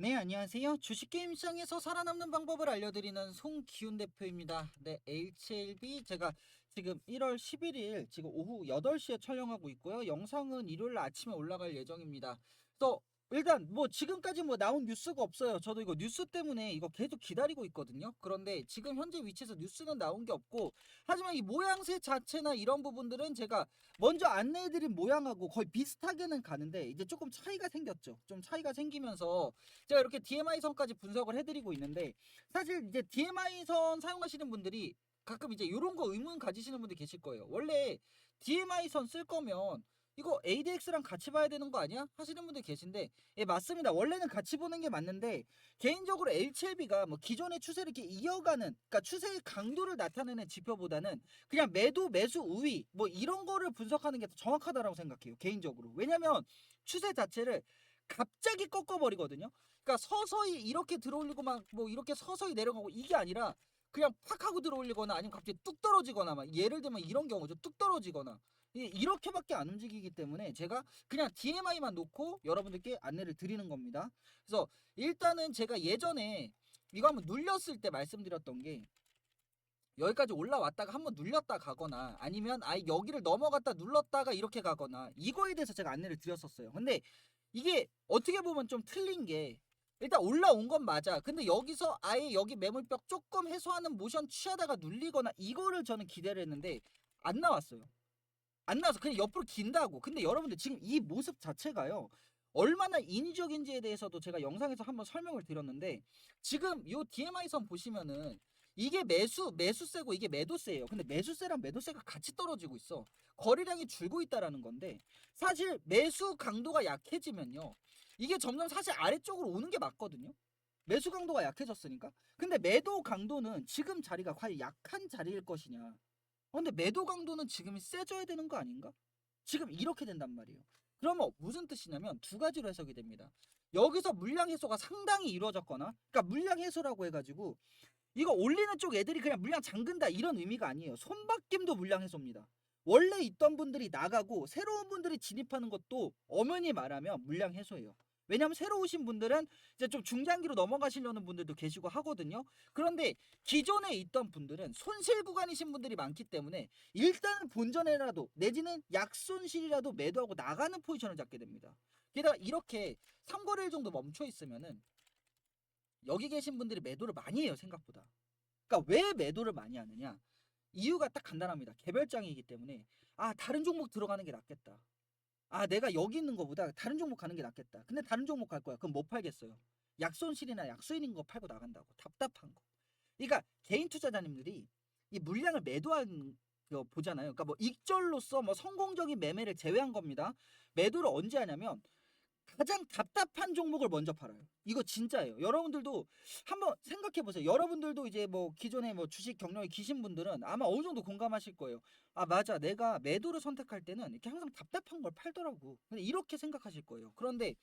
네, 안녕하세요. 주식게임 시장에서 살아남는 방법을 알려드리는 송기훈 대표입니다. 네, HLB 제가 지금 1월 11일 지금 오후 8시에 촬영하고 있고요. 영상은 일요일 아침에 올라갈 예정입니다. 그래서 일단 뭐 지금까지 뭐 나온 뉴스가 없어요. 저도 이거 뉴스 때문에 이거 계속 기다리고 있거든요. 그런데 지금 현재 위치에서 뉴스는 나온 게 없고 하지만 이 모양새 자체나 이런 부분들은 제가 먼저 안내해드린 모양하고 거의 비슷하게는 가는데 이제 조금 차이가 생겼죠. 좀 차이가 생기면서 제가 이렇게 DMI 선까지 분석을 해드리고 있는데 사실 이제 DMI 선 사용하시는 분들이 가끔 이제 이런 거 의문 가지시는 분들 계실 거예요. 원래 DMI 선 쓸 거면 이거 ADX랑 같이 봐야 되는 거 아니야? 하시는 분들 계신데 예 맞습니다. 원래는 같이 보는 게 맞는데 개인적으로 HLB가 뭐 기존의 추세를 이렇게 이어가는 그러니까 추세의 강도를 나타내는 지표보다는 그냥 매도 매수 우위 뭐 이런 거를 분석하는 게 더 정확하다라고 생각해요. 개인적으로. 왜냐면 추세 자체를 갑자기 꺾어버리거든요. 그러니까 서서히 이렇게 들어올리고 막 뭐 이렇게 서서히 내려가고 이게 아니라 그냥 팍 하고 들어올리거나 아니면 갑자기 뚝 떨어지거나 막 예를 들면 이런 경우죠. 뚝 떨어지거나 이- 이렇게밖에 안 움직이기 때문에 제가 그냥 DMI만 놓고 여러분들께 안내를 드리는 겁니다. 그래서 일단은 제가 예전에 이거 한번 눌렸을 때 말씀드렸던 게 여기까지 올라왔다가 한번 눌렸다 가거나 아니면 아예 여기를 넘어갔다 눌렀다가 이렇게 가거나 이거에 대해서 제가 안내를 드렸었어요. 근데 이게 어떻게 보면 좀 틀린 게 일단 올라온 건 맞아. 근데 여기서 아예 여기 매물벽 조금 해소하는 모션 취하다가 눌리거나 이거를 저는 기대를 했는데 안 나왔어요. 안 나와서 그냥 옆으로 긴다고. 근데 여러분들 지금 이 모습 자체가요. 얼마나 인위적인지에 대해서도 제가 영상에서 한번 설명을 드렸는데 지금 요 DMI 선 보시면은 이게 매수 매수세고 이게 매도세예요. 근데 매수세랑 매도세가 같이 떨어지고 있어. 거래량이 줄고 있다라는 건데 사실 매수 강도가 약해지면요. 이게 점점 사실 아래쪽으로 오는 게 맞거든요. 매수 강도가 약해졌으니까. 근데 매도 강도는 지금 자리가 과연 약한 자리일 것이냐. 어, 근데 매도 강도는 지금이 세져야 되는 거 아닌가? 지금 이렇게 된단 말이에요. 그러면 무슨 뜻이냐면 두 가지로 해석이 됩니다. 여기서 물량 해소가 상당히 이루어졌거나, 그러니까 물량 해소라고 해가지고 이거 올리는 쪽 애들이 그냥 물량 잠근다 이런 의미가 아니에요. 손바뀜도 물량 해소입니다. 원래 있던 분들이 나가고 새로운 분들이 진입하는 것도 엄연히 말하면 물량 해소예요. 왜냐하면 새로 오신 분들은 이제 좀 중장기로 넘어가시려는 분들도 계시고 하거든요. 그런데 기존에 있던 분들은 손실 구간이신 분들이 많기 때문에 일단은 본전에라도 내지는 약손실이라도 매도하고 나가는 포지션을 잡게 됩니다. 게다가 이렇게 3거래일 정도 멈춰 있으면은 여기 계신 분들이 매도를 많이 해요 생각보다. 그러니까 왜 매도를 많이 하느냐? 이유가 딱 간단합니다. 개별장이기 때문에 아 다른 종목 들어가는 게 낫겠다. 아 내가 여기 있는 것보다 다른 종목 가는 게 낫겠다. 근데 다른 종목 갈 거야. 그럼 못 팔겠어요. 약손실이나 약수인인 거 팔고 나간다고 답답한 거. 그러니까 개인 투자자님들이 이 물량을 매도한 거 보잖아요. 그러니까 뭐 익절로서 뭐 성공적인 매매를 제외한 겁니다. 매도를 언제 하냐면 가장 답답한 종목을 먼저 팔아요. 이거 진짜예요. 여러분들도 한번 생각해 보세요. 여러분들도 이제 뭐 기존에 뭐 주식 경력이 기신 분들은 아마 어느 정도 공감하실 거예요. 아 맞아, 내가 매도를 선택할 때는 이렇게 항상 답답한 걸 팔더라고. 근데 이렇게 생각하실 거예요. 그런데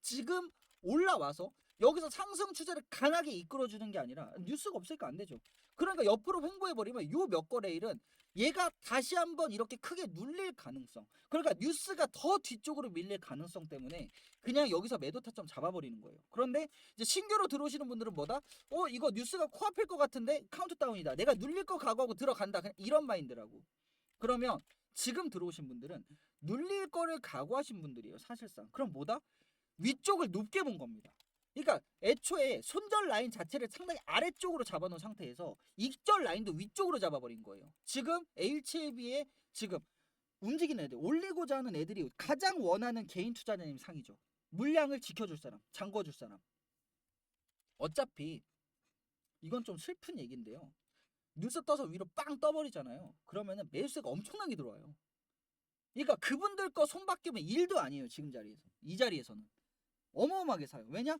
지금 올라와서 여기서 상승 추세를 강하게 이끌어주는 게 아니라 뉴스가 없으니까 안 되죠. 그러니까 옆으로 횡보해버리면 요 몇 거래일은 얘가 다시 한번 이렇게 크게 눌릴 가능성. 그러니까 뉴스가 더 뒤쪽으로 밀릴 가능성 때문에 그냥 여기서 매도 타점 잡아버리는 거예요. 그런데 이제 신규로 들어오시는 분들은 뭐다? 어 이거 뉴스가 코앞일 것 같은데 카운트다운이다. 내가 눌릴 거 각오하고 들어간다. 그냥 이런 마인드라고. 그러면 지금 들어오신 분들은 눌릴 거를 각오하신 분들이에요. 사실상. 그럼 뭐다? 위쪽을 높게 본 겁니다. 그러니까 애초에 손절 라인 자체를 상당히 아래쪽으로 잡아놓은 상태에서 익절 라인도 위쪽으로 잡아버린 거예요. 지금 HLB에 지금 움직이는 애들, 올리고자 하는 애들이 가장 원하는 개인 투자자님 상이죠. 물량을 지켜줄 사람, 잠궈줄 사람. 어차피 이건 좀 슬픈 얘기인데요. 뉴스 떠서 위로 빵 떠버리잖아요. 그러면은 매수세가 엄청나게 들어와요. 그러니까 그분들 거 손바뀌면 일도 아니에요. 지금 자리에서. 이 자리에서는. 어마어마하게 사요. 왜냐?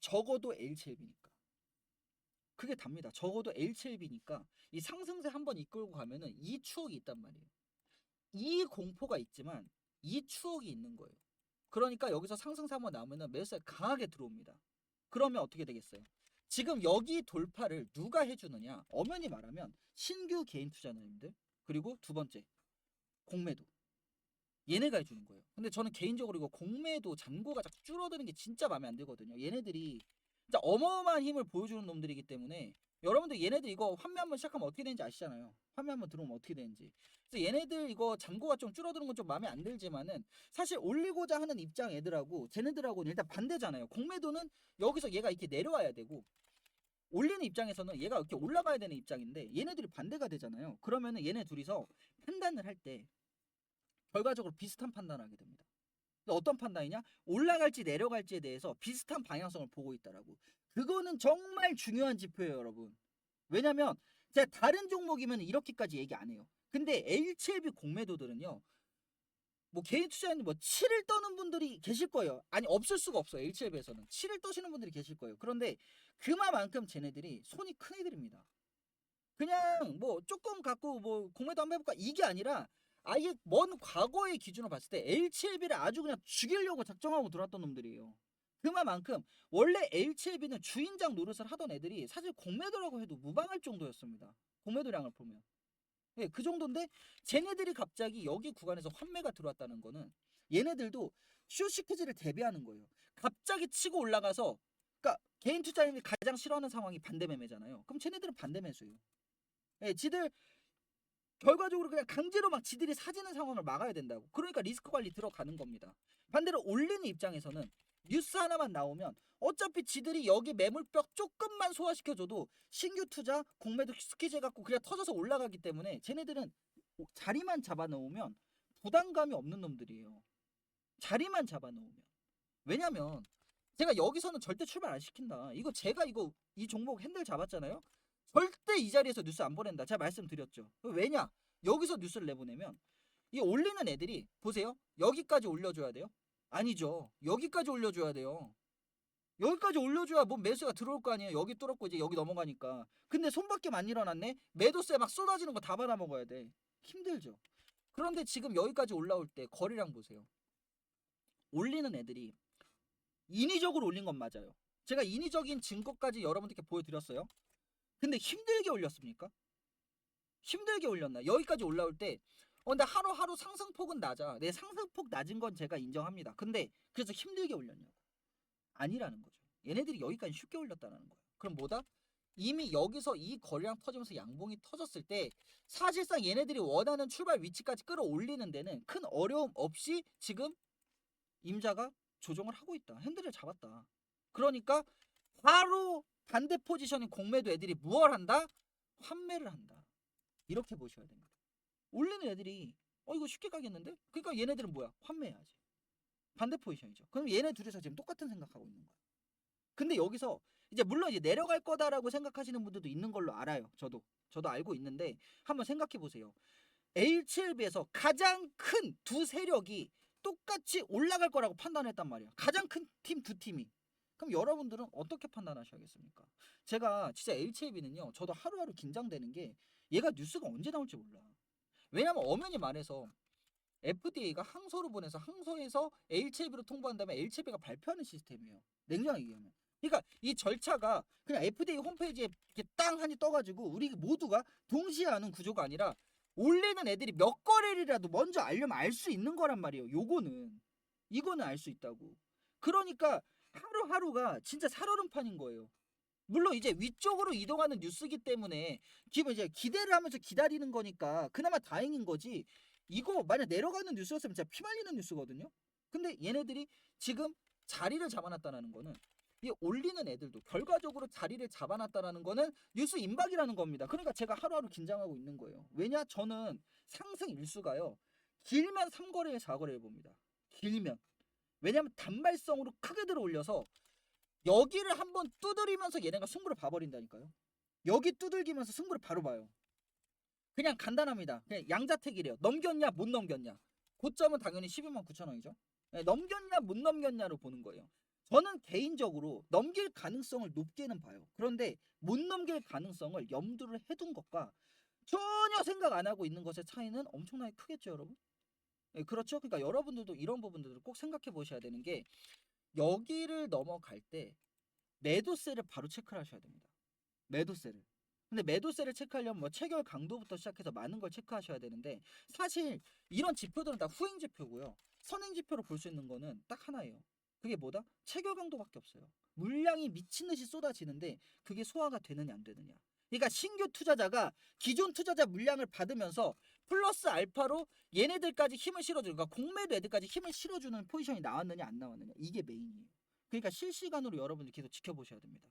적어도 L7B니까. 그게 답니다. 적어도 L7B니까 이 상승세 한번 이끌고 가면은 이 추억이 있단 말이에요. 이 공포가 있지만 이 추억이 있는 거예요. 그러니까 여기서 상승세 한번 나오면은 매수세 강하게 들어옵니다. 그러면 어떻게 되겠어요? 지금 여기 돌파를 누가 해주느냐? 엄연히 말하면 신규 개인 투자자님들 그리고 두 번째 공매도 얘네가 해주는 거예요. 근데 저는 개인적으로 이거 공매도 잔고가 자꾸 줄어드는 게 진짜 마음에 안 들거든요. 얘네들이 진짜 어마어마한 힘을 보여주는 놈들이기 때문에 여러분들 얘네들 이거 환매 한번 시작하면 어떻게 되는지 아시잖아요. 환매 한번 들어오면 어떻게 되는지. 그래서 얘네들 이거 잔고가 좀 줄어드는 건 좀 마음에 안 들지만은 사실 올리고자 하는 입장 애들하고 쟤네들하고는 일단 반대잖아요. 공매도는 여기서 얘가 이렇게 내려와야 되고 올리는 입장에서는 얘가 이렇게 올라가야 되는 입장인데 얘네들이 반대가 되잖아요. 그러면은 얘네 둘이서 판단을 할 때 결과적으로 비슷한 판단을 하게 됩니다. 어떤 판단이냐? 올라갈지 내려갈지에 대해서 비슷한 방향성을 보고 있다라고. 그거는 정말 중요한 지표예요, 여러분. 왜냐면 제가 다른 종목이면 이렇게까지 얘기 안 해요. 근데 H7B 공매도들은요. 뭐 개인 투자자님 뭐 7을 떠는 분들이 계실 거예요. 아니 없을 수가 없어요. H7B에서는 7을 떠시는 분들이 계실 거예요. 그런데 그만큼 쟤네들이 손이 큰 애들입니다. 그냥 뭐 조금 갖고 뭐 공매도 한번 해볼까 이게 아니라 아예 먼 과거의 기준으로 봤을 때 L7B를 아주 그냥 죽이려고 작정하고 들어왔던 놈들이에요. 그만큼 원래 L7B는 주인장 노릇을 하던 애들이 사실 공매도라고 해도 무방할 정도였습니다. 공매도량을 보면. 예, 그 정도인데 쟤네들이 갑자기 여기 구간에서 환매가 들어왔다는 거는 얘네들도 쇼시키즈를 대비하는 거예요. 갑자기 치고 올라가서 그러니까 개인 투자인이 가장 싫어하는 상황이 반대 매매잖아요. 그럼 쟤네들은 반대 매수예요. 예, 지들 결과적으로 그냥 강제로 막 지들이 사지는 상황을 막아야 된다고. 그러니까 리스크 관리 들어가는 겁니다. 반대로 올리는 입장에서는 뉴스 하나만 나오면 어차피 지들이 여기 매물벽 조금만 소화시켜줘도 신규 투자 공매도 스키즈 해갖고 그냥 터져서 올라가기 때문에 쟤네들은 자리만 잡아놓으면 부담감이 없는 놈들이에요. 자리만 잡아놓으면. 왜냐면 제가 여기서는 절대 출발 안 시킨다. 이거 제가 이거 이 종목 핸들 잡았잖아요. 절대 이 자리에서 뉴스 안 보낸다. 제가 말씀드렸죠. 왜냐? 여기서 뉴스를 내보내면 이 올리는 애들이 보세요. 여기까지 올려줘야 돼요? 아니죠. 여기까지 올려줘야 돼요. 여기까지 올려줘야 뭐 매수가 들어올 거 아니에요. 여기 뚫었고 이제 여기 넘어가니까. 근데 손밖에 안 일어났네. 매도세 막 쏟아지는 거 다 받아 먹어야 돼. 힘들죠. 그런데 지금 여기까지 올라올 때 거래량 보세요. 올리는 애들이 인위적으로 올린 건 맞아요. 제가 인위적인 증거까지 여러분들께 보여드렸어요. 근데 힘들게 올렸습니까? 힘들게 올렸나? 여기까지 올라올 때, 어, 근데 하루하루 상승폭은 낮아. 내 상승폭 낮은 건 제가 인정합니다. 근데 그래서 힘들게 올렸냐고. 아니라는 거죠. 얘네들이 여기까지 쉽게 올렸다는 거예요. 그럼 뭐다? 이미 여기서 이 거래량 터지면서 양봉이 터졌을 때 사실상 얘네들이 원하는 출발 위치까지 끌어올리는 데는 큰 어려움 없이 지금 임자가 조정을 하고 있다. 핸들을 잡았다. 그러니까 바로 반대 포지션인 공매도 애들이 무얼 한다? 환매를 한다. 이렇게 보셔야 됩니다. 올리는 애들이 어 이거 쉽게 가겠는데? 그러니까 얘네들은 뭐야? 환매해야지. 반대 포지션이죠. 그럼 얘네 둘이서 지금 똑같은 생각하고 있는 거야. 근데 여기서 이제 물론 이제 내려갈 거다라고 생각하시는 분들도 있는 걸로 알아요. 저도 저도 알고 있는데 한번 생각해 보세요. H7B에서 가장 큰 두 세력이 똑같이 올라갈 거라고 판단했단 말이야. 가장 큰 팀 두 팀이. 그럼 여러분들은 어떻게 판단하셔야겠습니까? 제가 진짜 H7B는요. 저도 하루하루 긴장되는 게 얘가 뉴스가 언제 나올지 몰라. 왜냐면 엄연히 말해서 FDA가 항소를 보내서 항소에서 H7B로 통보한 다음에 H7B가 발표하는 시스템이에요. 냉정하게 얘기하면. 그러니까 이 절차가 그냥 FDA 홈페이지에 이렇게 땅 하니 떠가지고 우리 모두가 동시에 아는 구조가 아니라 올리는 애들이 몇 거래일이라도 먼저 알려면 알 수 있는 거란 말이에요. 요거는 이거는 알 수 있다고. 그러니까 하루하루가 진짜 살얼음판인 거예요. 물론 이제 위쪽으로 이동하는 뉴스기 때문에 기본 이제 기대를 하면서 기다리는 거니까 그나마 다행인 거지. 이거 만약 내려가는 뉴스였으면 진짜 피 말리는 뉴스거든요. 근데 얘네들이 지금 자리를 잡아놨다는 거는 이 올리는 애들도 결과적으로 자리를 잡아놨다라는 거는 뉴스 임박이라는 겁니다. 그러니까 제가 하루하루 긴장하고 있는 거예요. 왜냐? 저는 상승 일수가요. 길면 3거래에 4거래를 봅니다. 길면. 왜냐면 단발성으로 크게 들어 올려서 여기를 한번 두드리면서 얘네가 승부를 봐버린다니까요. 여기 두들기면서 승부를 바로 봐요. 그냥 간단합니다. 그냥 양자택이래요. 넘겼냐 못 넘겼냐. 고점은 당연히 12만 9천 원이죠. 네, 넘겼냐 못 넘겼냐로 보는 거예요. 저는 개인적으로 넘길 가능성을 높게는 봐요. 그런데 못 넘길 가능성을 염두를 해둔 것과 전혀 생각 안 하고 있는 것의 차이는 엄청나게 크겠죠, 여러분? 예, 그렇죠? 그러니까 여러분들도 이런 부분들을 꼭 생각해 보셔야 되는 게 여기를 넘어갈 때 매도세를 바로 체크를 하셔야 됩니다. 매도세를. 근데 매도세를 체크하려면 뭐 체결 강도부터 시작해서 많은 걸 체크하셔야 되는데 사실 이런 지표들은 다 후행 지표고요. 선행 지표로 볼 수 있는 거는 딱 하나예요. 그게 뭐다? 체결 강도밖에 없어요. 물량이 미친 듯이 쏟아지는데 그게 소화가 되느냐 안 되느냐. 그러니까 신규 투자자가 기존 투자자 물량을 받으면서 플러스 알파로 얘네들까지 힘을 실어주는 그러니까 공매도 애들까지 힘을 실어주는 포지션이 나왔느냐 안 나왔느냐 이게 메인이에요. 그러니까 실시간으로 여러분들 계속 지켜보셔야 됩니다.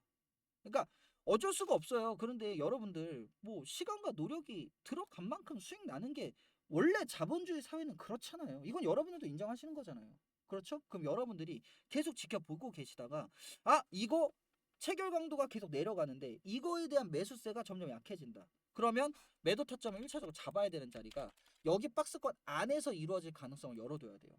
그러니까 어쩔 수가 없어요. 그런데 여러분들 뭐 시간과 노력이 들어간 만큼 수익 나는 게 원래 자본주의 사회는 그렇잖아요. 이건 여러분들도 인정하시는 거잖아요. 그렇죠? 그럼 여러분들이 계속 지켜보고 계시다가 아 이거 체결 강도가 계속 내려가는데 이거에 대한 매수세가 점점 약해진다. 그러면 매도 타점을 1차적으로 잡아야 되는 자리가 여기 박스권 안에서 이루어질 가능성을 열어둬야 돼요.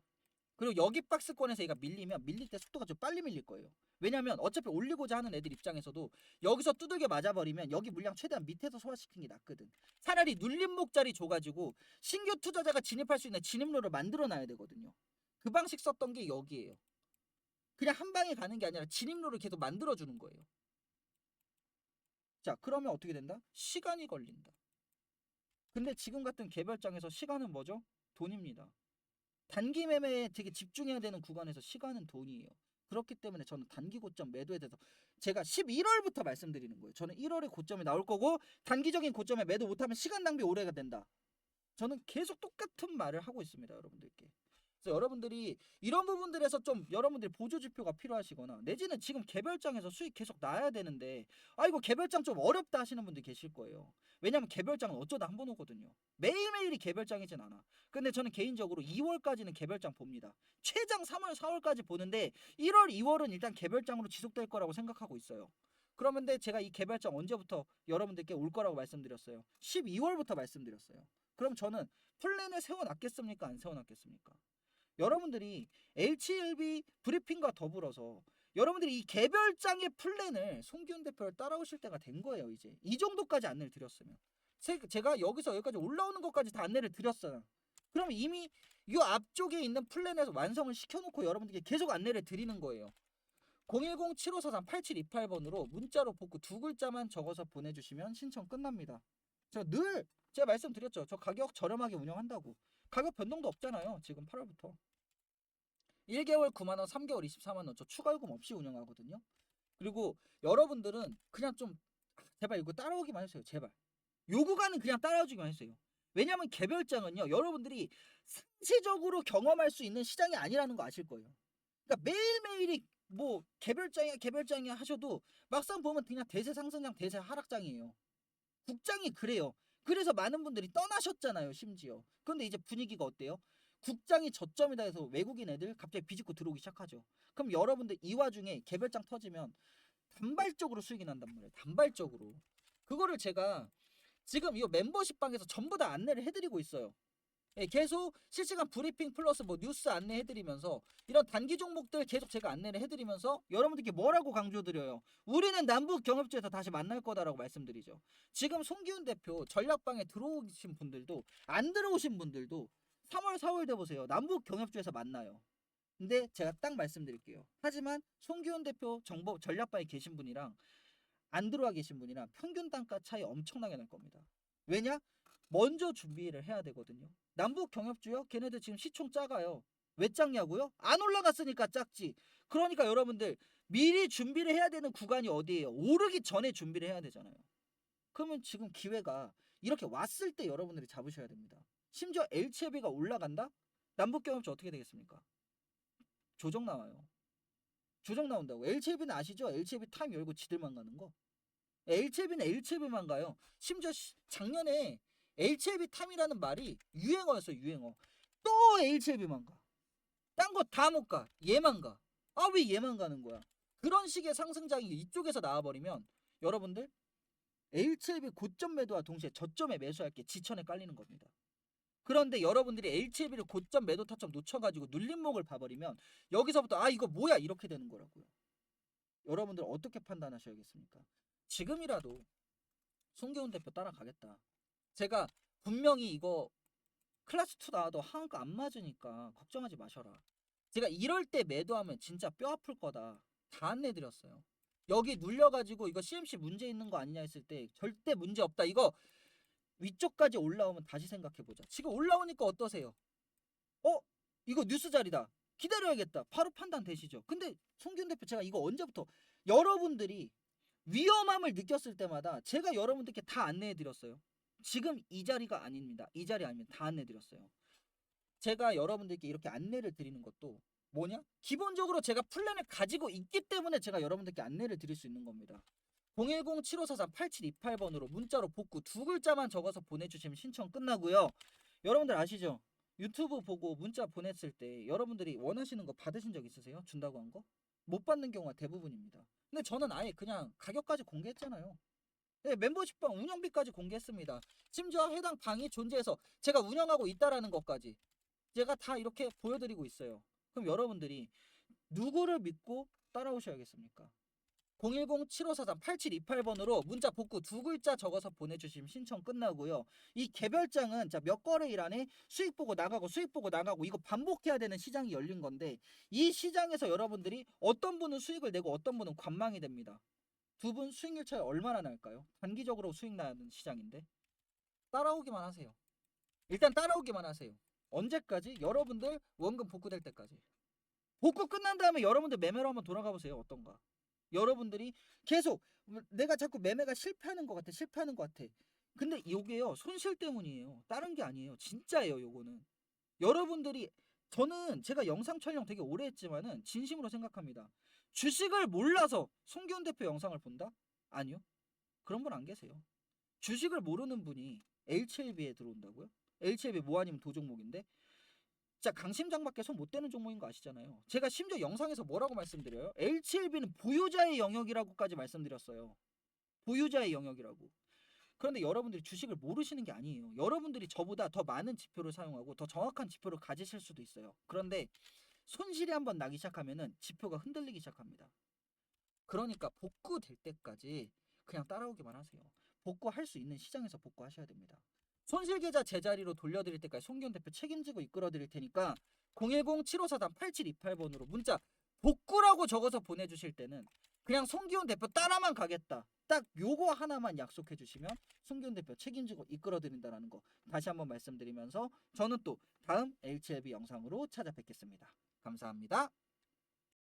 그리고 여기 박스권에서 얘가 밀리면 밀릴 때 속도가 좀 빨리 밀릴 거예요. 왜냐면 어차피 올리고자 하는 애들 입장에서도 여기서 두들겨 맞아버리면 여기 물량 최대한 밑에서 소화시키는 게 낫거든. 차라리 눌림목 자리 줘가지고 신규 투자자가 진입할 수 있는 진입로를 만들어놔야 되거든요. 그 방식 썼던 게 여기에요. 그냥 한 방에 가는 게 아니라 진입로를 계속 만들어주는 거예요. 자, 그러면 어떻게 된다? 시간이 걸린다. 근데 지금 같은 개별장에서 시간은 뭐죠? 돈입니다. 단기 매매에 되게 집중해야 되는 구간에서 시간은 돈이에요. 그렇기 때문에 저는 단기 고점 매도에 대해서 제가 11월부터 말씀드리는 거예요. 저는 1월에 고점이 나올 거고 단기적인 고점에 매도 못하면 시간 낭비 오래가 된다. 저는 계속 똑같은 말을 하고 있습니다, 여러분들께. 그래서 여러분들이 이런 부분들에서 좀 여러분들이 보조 지표가 필요하시거나 내지는 지금 개별장에서 수익 계속 나야 되는데 아 이거 개별장 좀 어렵다 하시는 분들 계실 거예요. 왜냐면 개별장은 어쩌다 한 번 오거든요. 매일매일이 개별장이진 않아. 근데 저는 개인적으로 2월까지는 개별장 봅니다. 최장 3월, 4월까지 보는데 1월, 2월은 일단 개별장으로 지속될 거라고 생각하고 있어요. 그러면 근데 제가 이 개별장 언제부터 여러분들께 올 거라고 말씀드렸어요. 12월부터 말씀드렸어요. 그럼 저는 플랜을 세워놨겠습니까? 안 세워놨겠습니까? 여러분들이 HLB 브리핑과 더불어서 여러분들이 이 개별장의 플랜을 송기훈 대표를 따라오실 때가 된 거예요 이제. 이 정도까지 안내를 드렸으면. 제- 제가 여기서 여기까지 올라오는 것까지 다 안내를 드렸어요. 그럼 이미 이 앞쪽에 있는 플랜에서 완성을 시켜놓고 여러분들께 계속 안내를 드리는 거예요. 010-7543-8728번으로 문자로 복구 두 글자만 적어서 보내주시면 신청 끝납니다. 제가 늘 제가 말씀드렸죠. 저 가격 저렴하게 운영한다고. 가격 변동도 없잖아요 지금 8월부터 1개월 9만원 3개월 24만원 저 추가 요금 없이 운영하거든요. 그리고 여러분들은 그냥 좀 아, 제발 이거 따라오기만 해주세요 제발. 요 구간은 그냥 따라오기만 해주세요. 왜냐면 개별장은요 여러분들이 상시적으로 경험할 수 있는 시장이 아니라는 거 아실 거예요. 그러니까 매일매일이 뭐 개별장이야 개별장이야 하셔도 막상 보면 그냥 대세 상승장 대세 하락장이에요. 국장이 그래요. 그래서 많은 분들이 떠나셨잖아요 심지어. 그런데 이제 분위기가 어때요 국장이 저점이다 해서 외국인 애들 갑자기 비집고 들어오기 시작하죠. 그럼 여러분들 이 와중에 개별장 터지면 단발적으로 수익이 난단 말이에요. 단발적으로. 그거를 제가 지금 이 멤버십 방에서 전부 다 안내를 해드리고 있어요. 예, 계속 실시간 브리핑 플러스 뭐 뉴스 안내해드리면서 이런 단기 종목들 계속 제가 안내를 해드리면서 여러분들께 뭐라고 강조드려요? 우리는 남북 경협주에서 다시 만날 거다라고 말씀드리죠. 지금 송기훈 대표 전략방에 들어오신 분들도 안 들어오신 분들도 3월, 4월 돼 보세요. 남북 경협주에서 만나요. 근데 제가 딱 말씀드릴게요. 하지만 송기훈 대표 정보 전략방에 계신 분이랑 안 들어와 계신 분이랑 평균 단가 차이 엄청나게 날 겁니다. 왜냐? 먼저 준비를 해야 되거든요. 남북 경협주요? 걔네들 지금 시총 작아요. 왜 작냐고요? 안 올라갔으니까 작지. 그러니까 여러분들 미리 준비를 해야 되는 구간이 어디예요? 오르기 전에 준비를 해야 되잖아요. 그러면 지금 기회가 이렇게 왔을 때 여러분들이 잡으셔야 됩니다. 심지어 LCB가 올라간다? 남북 경협주 어떻게 되겠습니까? 조정 나와요. 조정 나온다고. LCB는 아시죠? LCB 타임 열고 지들만 가는 거. LCB는 LCB만 가요. 심지어 시- 작년에 LCB 타임이라는 말이 유행어였어 유행어. 또 LCB만 가. 딴 거 다 못 가. 얘만 가. 아 왜 얘만 가는 거야? 그런 식의 상승장이 이쪽에서 나와버리면 여러분들 LCB 고점 매도와 동시에 저점에 매수할 게 지천에 깔리는 겁니다. 그런데 여러분들이 LCB를 고점 매도 타점 놓쳐가지고 눌림목을 봐버리면 여기서부터 아 이거 뭐야 이렇게 되는 거라고요. 여러분들 어떻게 판단하셔야겠습니까? 지금이라도 송기훈 대표 따라가겠다. 제가 분명히 이거 클래스 2 나와도 하한가 안 맞으니까 걱정하지 마셔라. 제가 이럴 때 매도하면 진짜 뼈 아플 거다. 다 안내드렸어요. 여기 눌려가지고 이거 CMC 문제 있는 거 아니냐 했을 때 절대 문제 없다. 이거 위쪽까지 올라오면 다시 생각해보자. 지금 올라오니까 어떠세요? 어? 이거 뉴스 자리다. 기다려야겠다. 바로 판단 되시죠? 근데 송기훈 대표 제가 이거 언제부터 여러분들이 위험함을 느꼈을 때마다 제가 여러분들께 다 안내해 드렸어요. 지금 이 자리가 아닙니다. 이 자리 아니면 다 안내 드렸어요. 제가 여러분들께 이렇게 안내를 드리는 것도 뭐냐? 기본적으로 제가 플랜을 가지고 있기 때문에 제가 여러분들께 안내를 드릴 수 있는 겁니다. 010-7543-8728번으로 문자로 복구 두 글자만 적어서 보내주시면 신청 끝나고요. 여러분들 아시죠? 유튜브 보고 문자 보냈을 때 여러분들이 원하시는 거 받으신 적 있으세요? 준다고 한 거? 못 받는 경우가 대부분입니다. 근데 저는 아예 그냥 가격까지 공개했잖아요. 네, 멤버십방 운영비까지 공개했습니다. 심지어 해당 방이 존재해서 제가 운영하고 있다라는 것까지 제가 다 이렇게 보여드리고 있어요. 그럼 여러분들이 누구를 믿고 따라오셔야겠습니까? 010-7543-8728번으로 문자 복구 두 글자 적어서 보내주시면 신청 끝나고요. 이 개별장은 자몇 거래일 안에 수익 보고 나가고 수익 보고 나가고 이거 반복해야 되는 시장이 열린 건데 이 시장에서 여러분들이 어떤 분은 수익을 내고 어떤 분은 관망이 됩니다. 두 분 수익률 차이 얼마나 날까요? 단기적으로 수익 나는 시장인데 따라오기만 하세요. 일단 따라오기만 하세요. 언제까지? 여러분들 원금 복구될 때까지. 복구 끝난 다음에 여러분들 매매로 한번 돌아가 보세요. 어떤가? 여러분들이 계속 내가 자꾸 매매가 실패하는 것 같아. 실패하는 것 같아. 근데 요게요. 손실 때문이에요. 다른 게 아니에요. 진짜예요, 요거는. 여러분들이 저는 제가 영상 촬영 되게 오래 했지만은 진심으로 생각합니다. 주식을 몰라서 송기훈 대표 영상을 본다? 아니요. 그런 분 안 계세요. 주식을 모르는 분이 H7B에 들어온다고요? H7B 뭐 아니면 도종목인데? 진짜 강심장밖에 손 못 대는 종목인 거 아시잖아요. 제가 심지어 영상에서 뭐라고 말씀드려요? H7B는 보유자의 영역이라고까지 말씀드렸어요. 보유자의 영역이라고. 그런데 여러분들이 주식을 모르시는 게 아니에요. 여러분들이 저보다 더 많은 지표를 사용하고 더 정확한 지표를 가지실 수도 있어요. 그런데 손실이 한번 나기 시작하면은 지표가 흔들리기 시작합니다. 그러니까 복구될 때까지 그냥 따라오기만 하세요. 복구할 수 있는 시장에서 복구하셔야 됩니다. 손실 계좌 제자리로 돌려드릴 때까지 송기훈 대표 책임지고 이끌어드릴 테니까 010-7543-8728번으로 문자 복구라고 적어서 보내주실 때는 그냥 송기훈 대표 따라만 가겠다. 딱 요거 하나만 약속해 주시면 송기훈 대표 책임지고 이끌어드린다는 거 다시 한번 말씀드리면서 저는 또 다음 HLB 영상으로 찾아뵙겠습니다. 감사합니다.